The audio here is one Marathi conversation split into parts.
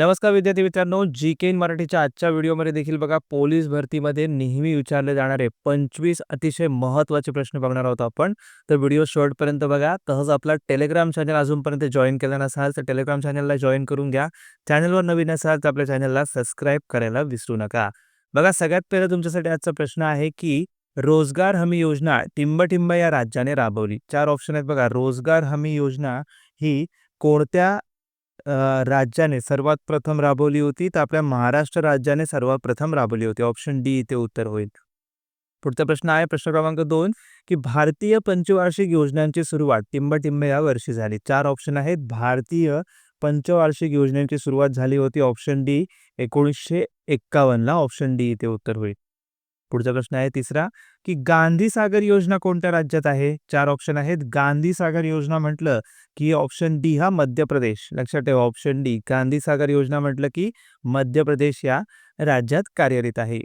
नमस्कार विद्यार्थी मित्रांनो जी के इन मराठीच्या आजच्या व्हिडिओमध्ये देखील बघा पोलीस भरतीमध्ये नेहमी विचारले जाणारे पंचवीस अतिशय महत्त्वाचे प्रश्न बघणार आहोत आपण. तर व्हिडिओ शॉर्टपर्यंत बघा तसंच आपला टेलिग्राम चॅनल अजूनपर्यंत जॉईन केला नसाल तर टेलिग्राम चॅनलला जॉईन करून घ्या. चॅनलवर नवीन असाल तर आपल्या चॅनलला सबस्क्राईब करायला विसरू नका. बघा सगळ्यात पहिला तुमच्यासाठी आजचा प्रश्न आहे की रोजगार हमी योजना टिंबटिंब या राज्याने राबवली. चार ऑप्शन आहेत बघा रोजगार हमी योजना ही कोणत्या राज्याने सर्वात प्रथम राबवली होती तर आपल्या महाराष्ट्र राज्याने सर्वात प्रथम राबवली होती. ऑप्शन डी इथे उत्तर होईल. पुढचा प्रश्न आहे प्रश्न क्रमांक दोन की भारतीय पंचवार्षिक योजनांची सुरुवात टिंबटिंब या वर्षी झाली. चार ऑप्शन आहेत. भारतीय पंचवार्षिक योजनेची सुरुवात झाली होती. ऑप्शन डी एकोणीसशे एक्कावन्नला. ऑप्शन डी इथे उत्तर होईल. पुढचा प्रश्न आहे तिसरा की गांधी सागर योजना कोणत्या राज्यात आहे? चार ऑप्शन आहेत. गांधी सागर योजना म्हटलं की ऑप्शन डी हा मध्य प्रदेश. लक्षात ठेवा ऑप्शन डी गांधी सागर योजना म्हटलं की मध्य प्रदेश या राज्यात कार्यरत आहे.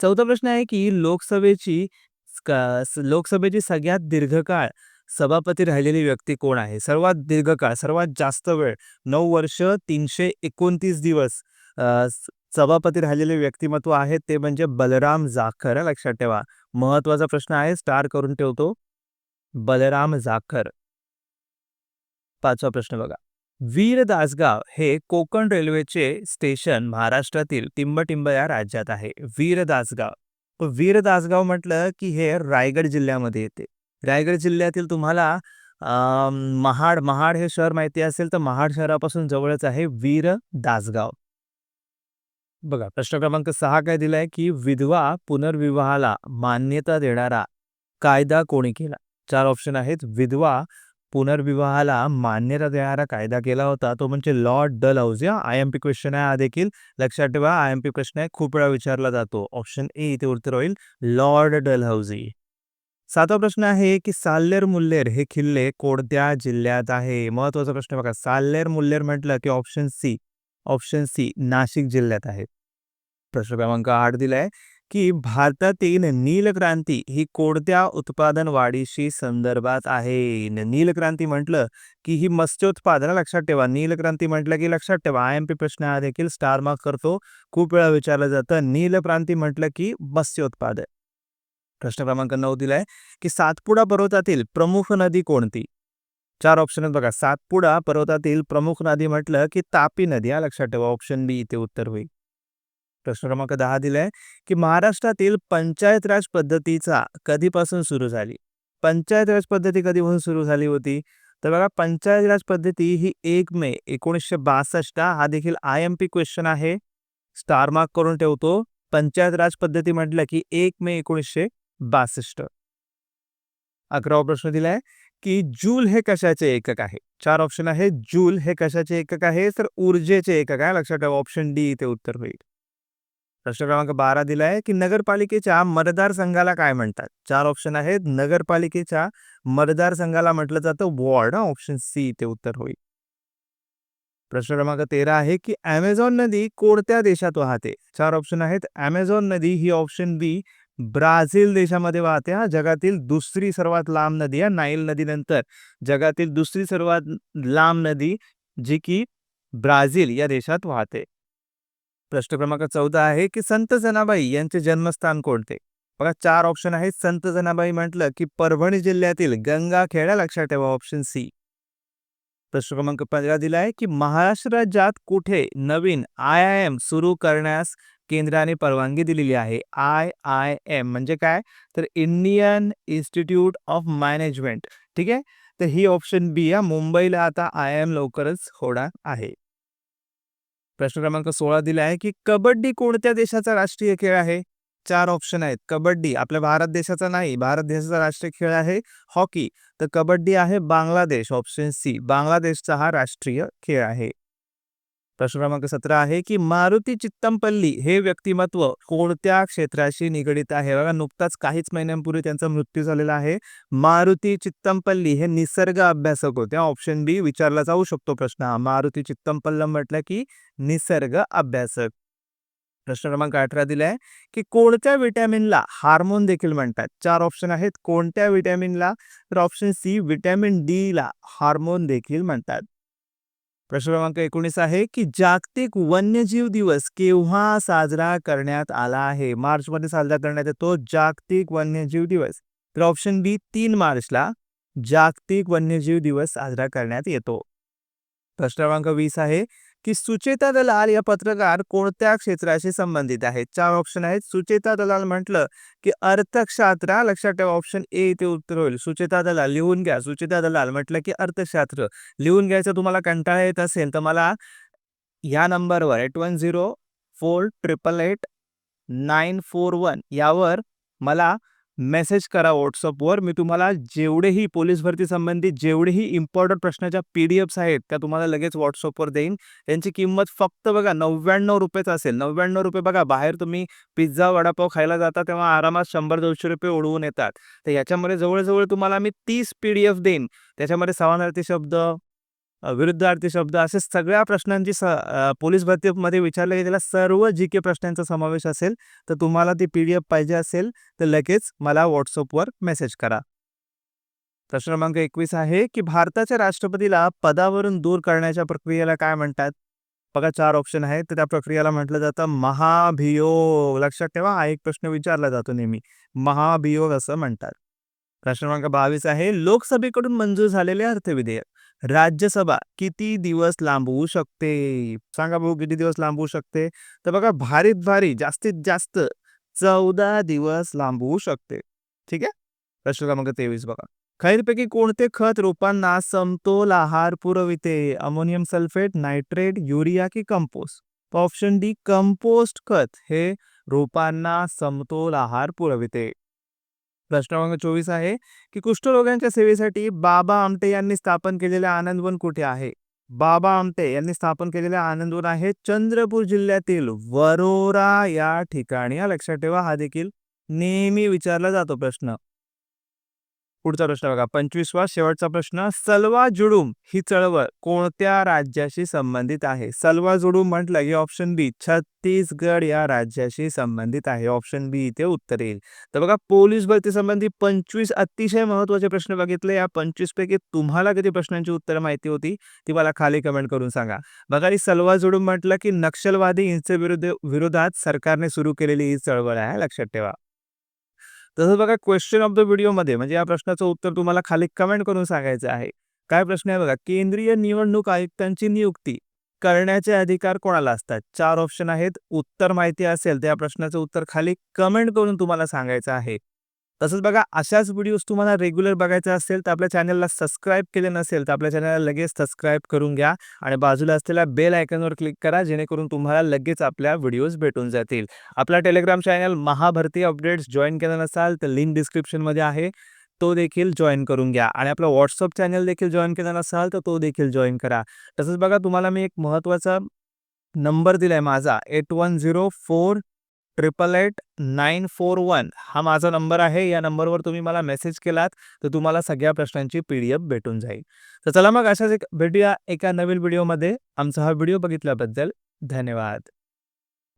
चौथा प्रश्न आहे की लोकसभेची लोकसभेची सगळ्यात दीर्घकाळ सभापती राहिलेली व्यक्ती कोण आहे? सर्वात दीर्घकाळ सर्वात जास्त वेळ नऊ वर्ष तीनशे एकोणतीस दिवस सभापती राहिलेले व्यक्तिमत्व आहेत ते म्हणजे बलराम जाखर लक्षात ठेवा. महत्त्वाचा प्रश्न आहे स्टार करून ठेवतो. बलराम जाखर. पाचवा प्रश्न बघा. वीर दासगाव हे कोकण रेल्वेचे स्टेशन महाराष्ट्रातील टिंबटिंब या राज्यात आहे. वीर दासगाव. वीर दासगाव म्हटलं की हे रायगड जिल्ह्यामध्ये येते. रायगड जिल्ह्यातील तुम्हाला महाड महाड हे शहर माहिती असेल तर महाड शहरापासून जवळच आहे वीर दासगाव. बघा प्रश्न क्रमांक सहा काय दिलाय की विधवा पुनर्विवाहाला मान्यता देणारा कायदा कोणी केला? चार ऑप्शन आहेत. विधवा पुनर्विवाहाला मान्यता देणारा कायदा केला होता. तो म्हणजे लॉर्ड डल हाऊस या आय एम पी क्वेश्चन आहे हा देखील. लक्षात ठेवा आय एम पी प्रश्न आहे. खूप वेळा विचारला जातो. ऑप्शन ए इथे उत्तर होईल लॉर्ड डल सातवा प्रश्न आहे की साल्लेर मुल्लेर हे किल्ले कोणत्या जिल्ह्यात आहे? महत्त्वाचा प्रश्न बघा. साल्लेर मुल्लेर म्हटलं की option C option C Nashik जिल्ह्यात आहे. प्रश्न क्रमांक आठ दिलाय की भारतातील नीलक्रांती ही कोणत्या उत्पादन वाढीशी संदर्भात आहे? नीलक्रांती म्हटलं की ही मत्स्योत्पादन लक्षात ठेवा. नीलक्रांती म्हटलं की लक्षात ठेवा. आय एम पी प्रश्न हा देखील स्टार मार्क करतो. खूप वेळा विचारलं जातं नीलक्रांती म्हटलं की मत्स्योत्पादन. प्रश्न क्रमांक नऊ दिलाय की सातपुडा पर्वतातील प्रमुख नदी कोणती? चार ऑप्शन आहेत बघा. सातपुडा पर्वतातील प्रमुख नदी म्हटलं की तापी नदी. हा लक्षात ठेवा. ऑप्शन बी इथे उत्तर होईल. प्रश्न क्रमांक दहा दिलाय की महाराष्ट्रातील पंचायत राज पद्धतीचा कधीपासून सुरू झाली? पंचायत राज पद्धती कधीपासून सुरू झाली होती? तर बघा पंचायत राज पद्धती ही एक मे एकोणीसशे बासष्ट हा देखील आय एम पी क्वेश्चन आहे. स्टार मार्क करून ठेवतो. पंचायत राज पद्धती म्हटलं की एक मे एकोणीसशे बासष्ट. अकरावा प्रश्न दिलाय की जूल हे कशाचे एकक आहे? चार ऑप्शन आहे. जूल हे कशाचे एकक आहे? तर ऊर्जेचे एकक आहे. लक्षात ठेवा ऑप्शन डी इथे उत्तर होईल. प्रश्न क्रमांक बारा दिलाय की नगरपालिकेच्या मतदारसंघाला काय म्हणतात? चार ऑप्शन आहेत. नगरपालिकेच्या मतदारसंघाला म्हटलं जातं वॉर्ड. ऑप्शन सी ते उत्तर होईल. प्रश्न क्रमांक तेरा आहे की अमेझॉन नदी कोणत्या देशात वाहते? चार ऑप्शन आहेत. अमेझॉन नदी ही ऑप्शन बी ब्राझील देशामध्ये वाहते. हा जगातील दुसरी सर्वात लांब नदी आहे. नाईल नदीनंतर जगातील दुसरी सर्वात लांब नदी जी की ब्राझील या देशात वाहते. प्रश्न क्रमांक चौदा आहे की संत जनाबाई यांचे जन्मस्थान कोणते? बघा चार ऑप्शन आहेत. संत जनाबाई म्हटलं की परभणी जिल्ह्यातील गंगाखेडा लक्षात ठेवा ऑप्शन सी प्रश्न क्रमांक पंधरा दिलाय की महाराष्ट्र राज्यात कुठे नवीन आय आय एम सुरू करण्यास केंद्राने परवानगी दिलेली आहे? आय आय एम म्हणजे काय? तर इंडियन इन्स्टिट्यूट ऑफ मॅनेजमेंट. ठीक आहे? तर ही ऑप्शन बी या मुंबईला आता आय एम लवकरच होणार आहे. प्रश्न क्रमांक सोळा दिला आहे की कबड्डी कोणत्या देशाचा राष्ट्रीय खेळ आहे? चार ऑप्शन आहेत. कबड्डी आपल्या भारत देशाचा नाही भारत देशाचा राष्ट्रीय खेळ आहे हॉकी. तर कबड्डी आहे बांगलादेश ऑप्शन सी बांगलादेशचा हा राष्ट्रीय खेळ आहे. प्रश्न क्रमांक सतरा आहे की मारुती चित्तमपल्ली हे व्यक्तिमत्व कोणत्या क्षेत्राशी निगडित आहे? बघा नुकताच काहीच महिन्यांपूर्वी त्यांचा मृत्यू झालेला आहे. मारुती चित्तमपल्ली हे निसर्ग अभ्यासक होते. ऑप्शन बी विचारला जाऊ शकतो प्रश्न. हा मारुती चित्तमपल्लम म्हटलं की निसर्ग अभ्यासक. प्रश्न क्रमांक अठरा दिलाय की कोणत्या विटॅमिनला हार्मोन देखील म्हणतात? चार ऑप्शन आहेत. कोणत्या विटॅमिनला तर ऑप्शन सी विटॅमिन डी ला हार्मोन देखील म्हणतात. प्रश्न क्रमांक एकोणीस आहे की जागतिक वन्यजीव दिवस केव्हा साजरा करण्यात आला आहे? मार्चमध्ये साजरा करण्यात येतो जागतिक वन्यजीव दिवस. तर ऑप्शन बी तीन मार्चला जागतिक वन्यजीव दिवस साजरा करण्यात येतो. प्रश्न क्रमांक वीस आहे की सुचेता दलाल या पत्रकार कोणत्या क्षेत्राशी संबंधित आहेत? चार ऑप्शन आहेत. सुचेता दलाल म्हटलं की अर्थशास्त्र लक्षात ठेवा ऑप्शन ए इथे उत्तर होईल. सुचेता दलाल लिहून घ्या. सुचेता दलाल म्हटलं की अर्थशास्त्र. लिहून घ्यायचं तुम्हाला कंटाळा येत असेल तर मला या नंबरवर eight one zero four triple eight nine four one यावर मला मेसेज करा व्हॉट्सअपवर मी तुम्हाला जेवढेही पोलीस भरती संबंधित जेवढेही इम्पॉर्टंट प्रश्नाच्या पी डी एफ्स आहेत त्या तुम्हाला लगेच व्हॉट्सअपवर देईन. त्यांची किंमत फक्त बघा नव्याण्णव रुपयेच असेल. नव्याण्णव रुपये बघा बाहेर तुम्ही पिझ्झा वडापाव खायला जाता तेव्हा आरामात शंभर दोनशे रुपये ओढवून येतात. तर याच्यामध्ये जवळजवळ तुम्हाला मी तीस पी डी एफ देईन. त्याच्यामध्ये समानार्थी शब्द विरुद्धार्थी शब्द असे सगळ्या प्रश्नांची स पोलीस भरतीमध्ये विचारल्या त्याला सर्व जी के प्रश्नांचा समावेश असेल तर तुम्हाला ती पी डी एफ पाहिजे असेल तर लगेच मला व्हॉट्सअपवर मेसेज करा. प्रश्न क्रमांक एकवीस आहे की भारताच्या राष्ट्रपतीला पदावरून दूर करण्याच्या प्रक्रियेला काय म्हणतात? बघा चार ऑप्शन आहेत. तर त्या प्रक्रियेला म्हटलं जातं महाभियोग. लक्षात ठेवा हा एक प्रश्न विचारला जातो नेहमी. महाभियोग असं म्हणतात. प्रश्न क्रमांक बावीस आहे लोकसभेकडून मंजूर झालेले अर्थविधेयक. राज्यसभा किती दिवस लांबवू शकते? सांगा भाऊ किती दिवस लांबवू शकते? तर बघा भारीत भारी जास्तीत जास्त चौदा दिवस लांबवू शकते. ठीक आहे? प्रश्न क्रमांक तेवीस बघा. खैरपैकी कोणते खत रोपांना समतोल आहार पुरविते? अमोनियम सल्फेट नायट्रेट युरिया की कंपोस्ट? ऑप्शन डी कंपोस्ट खत. हे रोपांना समतोल आहार पुरविते. प्रश्न क्रमांक चोवीस आहे की कुष्ठरोग्यांच्या सेवेसाठी बाबा आमटे यांनी स्थापन केलेले आनंदवन कुठे आहे? बाबा आमटे यांनी स्थापन केलेले आनंदवन आहे चंद्रपूर जिल्ह्यातील वरोरा या ठिकाणी. लक्षात ठेवा हा देखील नेहमी विचारला जातो प्रश्न. पुढचा प्रश्न बघा. पंचवीसवा शेवटचा प्रश्न सलवा जुडूम ही चळवळ कोणत्या राज्याशी संबंधित आहे? सलवा जुडूम म्हटलं की ऑप्शन बी छत्तीसगड या राज्याशी संबंधित आहे. ऑप्शन बी इथे उत्तर येईल. तर बघा पोलीस भरती संबंधी पंचवीस अतिशय महत्त्वाचे प्रश्न बघितले. या पंचवीस पैकी तुम्हाला किती प्रश्नांची उत्तरं माहिती होती ती मला खाली कमेंट करून सांगा. बघा ही सलवा जुडूम म्हटलं की नक्षलवादी हिंसे विरुद्ध विरोधात सरकारने सुरू केलेली ही चळवळ आहे. लक्षात ठेवा. तसंच बघा क्वेश्चन ऑफ द व्हिडिओमध्ये म्हणजे या प्रश्नाचं उत्तर तुम्हाला खाली कमेंट करून सांगायचं आहे. काय प्रश्न आहे बघा केंद्रीय निवडणूक आयुक्तांची नियुक्ती करण्याचे अधिकार कोणाला असतात? चार ऑप्शन आहेत. उत्तर माहिती असेल तर या प्रश्नाचं उत्तर खाली कमेंट करून तुम्हाला सांगायचं आहे. तसंच बघा अशाच व्हिडिओज तुम्हाला रेग्युलर बघायचा असेल तर आपल्या चॅनलला सबस्क्राईब केले नसेल तर आपल्या चॅनलला लगेच सबस्क्राईब करून घ्या आणि बाजूला असलेल्या बेल आयकॉनवर क्लिक करा जेणेकरून तुम्हाला लगेच आपल्या व्हिडिओज भेटून जातील. आपला Telegram channel Mahabharti updates join केला नसाल तर लिंक डिस्क्रिप्शनमध्ये आहे. तो देखील जॉईन करून घ्या आणि आपला व्हॉट्सअप चॅनल देखील जॉईन केला नसाल तर तो देखील जॉईन करा. तसंच बघा तुम्हाला मी एक महत्त्वाचा नंबर दिला आहे माझा eight one zero four triple eight nine four one हा माझा नंबर आहे. या नंबरवर तुम्ही मला मेसेज केलात तर तुम्हाला सगळ्या प्रश्नांची पी डी एफ भेटून जाईल. तर चला मग अशाच एक भेटूया एका नवीन व्हिडिओमध्ये आमचा हा व्हिडिओ बघितल्याबद्दल धन्यवाद.